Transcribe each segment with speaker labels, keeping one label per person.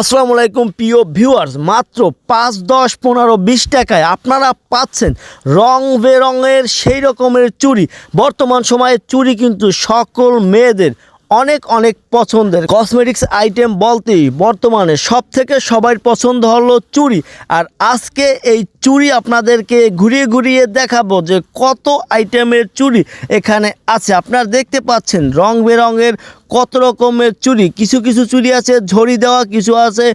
Speaker 1: আসসালামু আলাইকুম, প্রিয় ভিউয়ার্স মাত্র পাঁচ, দশ, পনেরো, বিশ টাকায় আপনারা পাচ্ছেন রং বেরঙের সেই রকমের চুরি বর্তমান সময়ে চুরি কিন্তু সকল মেয়েদের অনেক অনেক পছন্দের কসমেটিক্স আইটেম বলতেই বর্তমানে সব থেকে সবার পছন্দ হলো চুড়ি। আর আজকে এই চুড়ি আপনাদেরকে ঘুরিয়ে ঘুরিয়ে দেখাবো যে কত আইটেমের চুড়ি এখানে আছে। আপনারা দেখতে পাচ্ছেন রং বেরঙের কত রকমের চুড়ি। কিছু কিছু চুড়ি আছে, ঝড়ি দেওয়া কিছু আছে,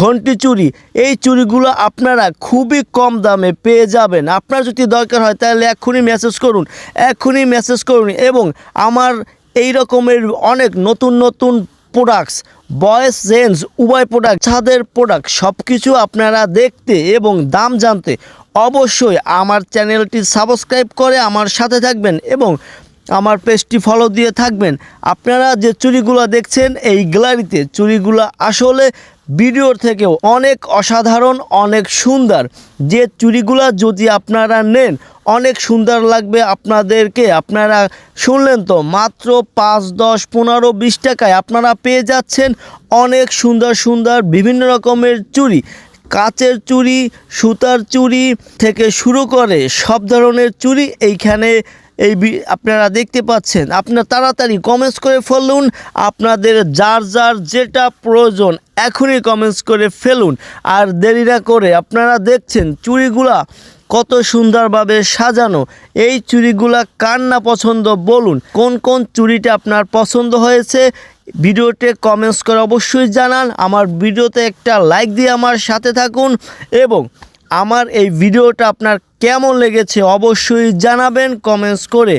Speaker 1: ঘন্টি চুড়ি। এই চুড়িগুলো আপনারা খুবই কম দামে পেয়ে যাবেন। আপনার যদি দরকার হয় তাহলে এক্ষুনি মেসেজ করুন, এক্ষুনি মেসেজ করুন এবং আমার এই রকমের অনেক নতুন নতুন প্রোডাক্টস বয়েস জেন্স উভয় প্রোডাক্ট ছাদের প্রোডাক্ট সব কিছু আপনারা দেখতে এবং দাম জানতে অবশ্যই আমার চ্যানেলটি সাবস্ক্রাইব করে আমার সাথে থাকবেন এবং আমার পেজটি ফলো দিয়ে থাকবেন। আপনারা যে চুরিগুলো দেখছেন, এই গ্যালারিতে চুরিগুলো আসলে ভিডিওর থেকেও অনেক অসাধারণ, অনেক সুন্দর। যে চুড়িগুলো যদি আপনারা নেন, অনেক সুন্দর লাগবে আপনাদেরকে। আপনারা শুনলেন তো, মাত্র পাঁচ, দশ, পনেরো, বিশ টাকায় আপনারা পেয়ে যাচ্ছেন অনেক সুন্দর সুন্দর বিভিন্ন রকমের চুড়ি কাচের চুড়ি সুতার চুড়ি থেকে শুরু করে সব ধরনের চুড়ি এইখানে এই আপনারা দেখতে পাচ্ছেন, আপনার তাড়াতাড়ি কমেন্টস করে ফেলুন, আপনাদের যার যার যেটা প্রয়োজন এখনই কমেন্টস করে ফেলুন। আর দেরি না করে আপনারা দেখছেন চুড়িগুলা কত সুন্দরভাবে সাজানো। এই চুড়িগুলা কার না পছন্দ বলুন, কোন কোন চুড়িটা আপনার পছন্দ হয়েছে, ভিডিওতে কমেন্টস করে অবশ্যই জানান, আমার ভিডিওতে একটা লাইক দিয়ে আমার সাথে থাকুন এবং আমার এই ভিডিওটা আপনার কেমন লেগেছে অবশ্যই জানাবেন কমেন্টস করে।